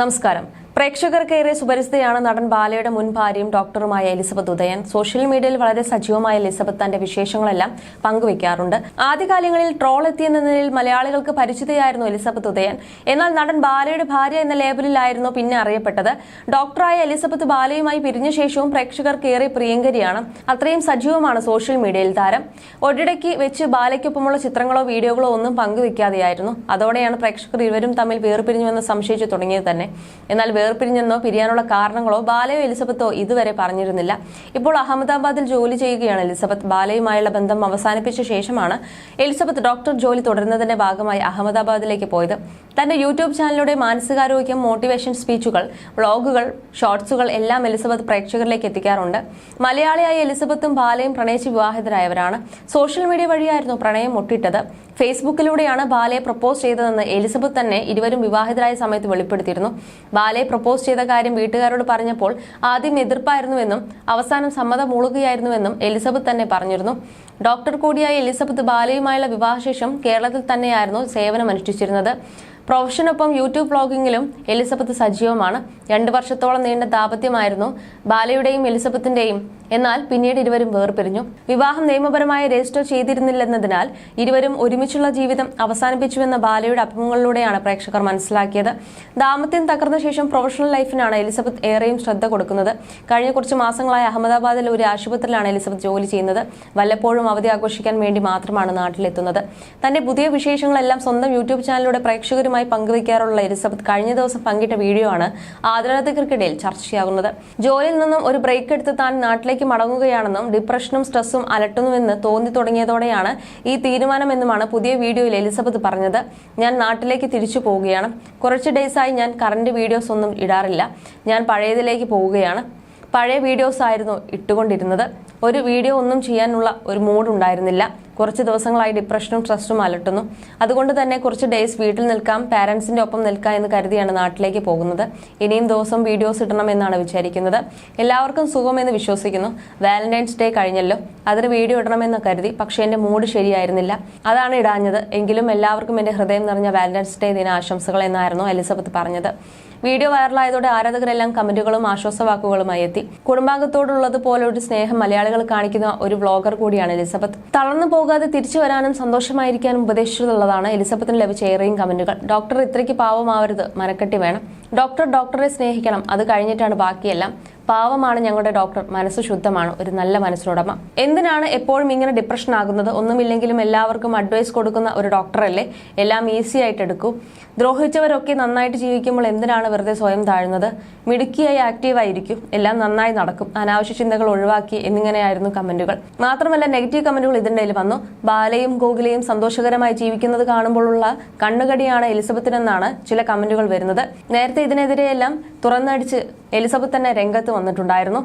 നമസ്കാരം. പ്രേക്ഷകർക്കേറെ സുപരിചിതയാണ് നടൻ ബാലയുടെ മുൻ ഭാര്യയും ഡോക്ടറുമായ എലിസബത്ത് ഉദയൻ. സോഷ്യൽ മീഡിയയിൽ വളരെ സജീവമായ എലിസബത്ത് തന്റെ വിശേഷങ്ങളെല്ലാം പങ്കുവയ്ക്കാറുണ്ട്. ആദ്യകാലങ്ങളിൽ ട്രോൾ എത്തിയെന്ന നിലയിൽ മലയാളികൾക്ക് പരിചിതയായിരുന്നു എലിസബത്ത് ഉദയൻ. എന്നാൽ നടൻ ബാലയുടെ ഭാര്യ എന്ന ലേബലിലായിരുന്നു പിന്നെ അറിയപ്പെട്ടത്. ഡോക്ടറായ എലിസബത്ത് ബാലയുമായി പിരിഞ്ഞ ശേഷവും പ്രേക്ഷകർക്കേറെ പ്രിയങ്കരിയാണ്. അത്രയും സജീവമാണ് സോഷ്യൽ മീഡിയയിൽ താരം. ഒരിടയ്ക്ക് വെച്ച് ബാലയ്ക്കൊപ്പമുള്ള ചിത്രങ്ങളോ വീഡിയോകളോ ഒന്നും പങ്കുവെക്കാതെയായിരുന്നു അതോടെയാണ് പ്രേക്ഷകർ ഇരുവരും തമ്മിൽ വേർപിരിഞ്ഞുവെന്ന് സംശയിച്ചു തുടങ്ങിയത് തന്നെ. എന്നാൽ വേർപിരിഞ്ഞെന്നോ പിരിയാനുള്ള കാരണങ്ങളോ ബാലയോ എലിസബത്തോ ഇതുവരെ പറഞ്ഞിരുന്നില്ല. ഇപ്പോൾ അഹമ്മദാബാദിൽ ജോലി ചെയ്യുകയാണ് എലിസബത്ത്. ബാലയുമായുള്ള ബന്ധം അവസാനിപ്പിച്ച ശേഷമാണ് എലിസബത്ത് ഡോക്ടർ ജോലി തുടരുന്നതിന്റെ ഭാഗമായി അഹമ്മദാബാദിലേക്ക് പോയത്. തന്റെ യൂട്യൂബ് ചാനലിലൂടെ മാനസികാരോഗ്യം മോട്ടിവേഷൻ സ്പീച്ചുകൾ വ്ളോഗുകൾ ഷോർട്സുകൾ എല്ലാം എലിസബത്ത് പ്രേക്ഷകരിലേക്ക് എത്തിക്കാറുണ്ട്. മലയാളിയായ എലിസബത്തും ബാലയും പ്രണയിച്ച് വിവാഹിതരായവരാണ്. സോഷ്യൽ മീഡിയ വഴിയായിരുന്നു പ്രണയം മുട്ടിട്ടത്. ഫേസ്ബുക്കിലൂടെയാണ് ബാലയെ പ്രപ്പോസ് ചെയ്തതെന്ന് എലിസബത്ത് തന്നെ ഇരുവരും വിവാഹിതരായ സമയത്ത് വെളിപ്പെടുത്തിയിരുന്നു. ബാലയെ പ്രപ്പോസ് ചെയ്ത കാര്യം വീട്ടുകാരോട് പറഞ്ഞപ്പോൾ ആദ്യം എതിർപ്പായിരുന്നുവെന്നും അവസാനം സമ്മതം മൂളുകയായിരുന്നുവെന്നും എലിസബത്ത് തന്നെ പറഞ്ഞിരുന്നു. ഡോക്ടർ കൂടിയായ എലിസബത്ത് ബാലയുമായുള്ള വിവാഹശേഷം കേരളത്തിൽ തന്നെയായിരുന്നു സേവനം അനുഷ്ഠിച്ചിരുന്നത് പ്രൊഫഷനൊപ്പം യൂട്യൂബ് ബ്ലോഗിങ്ങിലും എലിസബത്ത് സജീവമാണ്. രണ്ട് വർഷത്തോളം നീണ്ട ദാമ്പത്യമായിരുന്നു ബാലയുടെയും എലിസബത്തിന്റെയും. എന്നാൽ പിന്നീട് ഇരുവരും വേർപിരിഞ്ഞു. വിവാഹം നിയമപരമായി രജിസ്റ്റർ ചെയ്തിരുന്നില്ലെന്നതിനാൽ ഇരുവരും ഒരുമിച്ചുള്ള ജീവിതം അവസാനിപ്പിച്ചുവെന്ന ബാലയുടെ അഭിമുഖങ്ങളിലൂടെയാണ് പ്രേക്ഷകർ മനസ്സിലാക്കിയത്. ദാമ്പത്യം തകർന്ന ശേഷം പ്രൊഫഷണൽ ലൈഫിനാണ് എലിസബത്ത് ഏറെയും ശ്രദ്ധ കൊടുക്കുന്നത്. കഴിഞ്ഞ കുറച്ച് മാസങ്ങളായി അഹമ്മദാബാദിൽ ഒരു ആശുപത്രിയിലാണ് എലിസബത്ത് ജോലി ചെയ്യുന്നത്. വല്ലപ്പോഴും അവധി ആഘോഷിക്കാൻ വേണ്ടി മാത്രമാണ് നാട്ടിലെത്തുന്നത്. തന്റെ പുതിയ വിശേഷങ്ങളെല്ലാം സ്വന്തം യൂട്യൂബ് ചാനലിലൂടെ പ്രേക്ഷകരുമായി പങ്കുവയ്ക്കാറുള്ള എലിസബത്ത് കഴിഞ്ഞ ദിവസം പങ്കിട്ട വീഡിയോ ആണ് ആദരാധകർക്കിടയിൽ ചർച്ചയാകുന്നത്. ജോലിയിൽ നിന്നും ഒരു ബ്രേക്ക് എടുത്ത് താൻ നാട്ടിലേക്ക് മടങ്ങുകയാണെന്നും ഡിപ്രഷനും സ്ട്രെസ്സും അലട്ടുന്നുവെന്ന് തോന്നി തുടങ്ങിയതോടെയാണ് ഈ തീരുമാനമെന്നുമാണ് പുതിയ വീഡിയോയിൽ എലിസബത്ത് പറഞ്ഞത്. ഞാൻ നാട്ടിലേക്ക് തിരിച്ചു പോവുകയാണ്. കുറച്ച് ഡേയ്സായി ഞാൻ കറന്റ് വീഡിയോസ് ഒന്നും ഇടാറില്ല. ഞാൻ പഴയതിലേക്ക് പോവുകയാണ്. പഴയ വീഡിയോസ് ആയിരുന്നു ഇട്ടുകൊണ്ടിരുന്നത്. ഒരു വീഡിയോ ഒന്നും ചെയ്യാനുള്ള ഒരു മൂഡ് ഉണ്ടായിരുന്നില്ല. കുറച്ച് ദിവസങ്ങളായി ഡിപ്രഷനും സ്ട്രെസ്സും അലട്ടുന്നു. അതുകൊണ്ട് തന്നെ കുറച്ച് ഡേയ്സ് വീട്ടിൽ നിൽക്കാം പാരൻസിന്റെ ഒപ്പം നിൽക്കാം എന്ന് കരുതിയാണ് നാട്ടിലേക്ക് പോകുന്നത്. ഇനിയും ദിവസം വീഡിയോസ് ഇടണമെന്നാണ് വിചാരിക്കുന്നത്. എല്ലാവർക്കും സുഖമെന്ന് വിശ്വസിക്കുന്നു. വാലന്റൈൻസ് ഡേ കഴിഞ്ഞല്ലോ. അതിന് വീഡിയോ ഇടണമെന്ന് കരുതി. പക്ഷേ എന്റെ മൂഡ് ശരിയായിരുന്നില്ല. അതാണ് ഇടാഞ്ഞത്. എങ്കിലും എല്ലാവർക്കും എന്റെ ഹൃദയം നിറഞ്ഞ വാലന്റൈൻസ് ഡേ ദിന ആശംസകൾ എന്നായിരുന്നു എലിസബത്ത് പറഞ്ഞത്. വീഡിയോ വൈറലായതോടെ ആരാധകരെല്ലാം കമന്റുകളും ആശ്വാസവാക്കുകളുമായി എത്തി. കുടുംബാംഗത്തോടുള്ളത് പോലെ ഒരു സ്നേഹം മലയാളികൾ കാണിക്കുന്ന ഒരു വ്ളോഗർ കൂടിയാണ് എലിസബത്ത്. തളർന്നു പോകാതെ തിരിച്ചു വരാനും സന്തോഷമായിരിക്കാനും ഉപദേശിച്ചിട്ടുള്ളതാണ് എലിസബത്തിന് ലഭിച്ച ഏറെയും കമന്റുകൾ. ഡോക്ടർ ഇത്രയ്ക്ക് പാവമാവരുത് മനക്കെട്ടി വേണം. ഡോക്ടർ ഡോക്ടറെ സ്നേഹിക്കണം. അത് കഴിഞ്ഞിട്ടാണ് ബാക്കിയെല്ലാം. പാവമാണ് ഞങ്ങളുടെ ഡോക്ടർ. മനസ്സ് ശുദ്ധമാണ്. ഒരു നല്ല മനസ്സിനുടമ എന്തിനാണ് എപ്പോഴും ഇങ്ങനെ ഡിപ്രഷൻ ആകുന്നത്? ഒന്നുമില്ലെങ്കിലും എല്ലാവർക്കും അഡ്വൈസ് കൊടുക്കുന്ന ഒരു ഡോക്ടറല്ലേ എല്ലാം ഈസി ആയിട്ട് എടുക്കൂ. ദ്രോഹിച്ചവരൊക്കെ നന്നായിട്ട് ജീവിക്കുമ്പോൾ എന്തിനാണ് വെറുതെ സ്വയം താഴുന്നത്? മിടുക്കിയായി ആക്റ്റീവായിരിക്കും എല്ലാം നന്നായി നടക്കും. അനാവശ്യ ചിന്തകൾ ഒഴിവാക്കി എന്നിങ്ങനെയായിരുന്നു കമന്റുകൾ. മാത്രമല്ല നെഗറ്റീവ് കമന്റുകൾ ഇതിനിടയിൽ വന്നു. ബാലയും ഗോകുലയും സന്തോഷകരമായി ജീവിക്കുന്നത് കാണുമ്പോഴുള്ള കണ്ണുകടിയാണ് എലിസബത്തിനെന്നാണ് ചില കമന്റുകൾ വരുന്നത്. നേരത്തെ ഇതിനെതിരെയെല്ലാം തുറന്നടിച്ച് എലിസബത്ത് തന്നെ രംഗത്ത് വന്നിട്ടുണ്ടായിരുന്നു.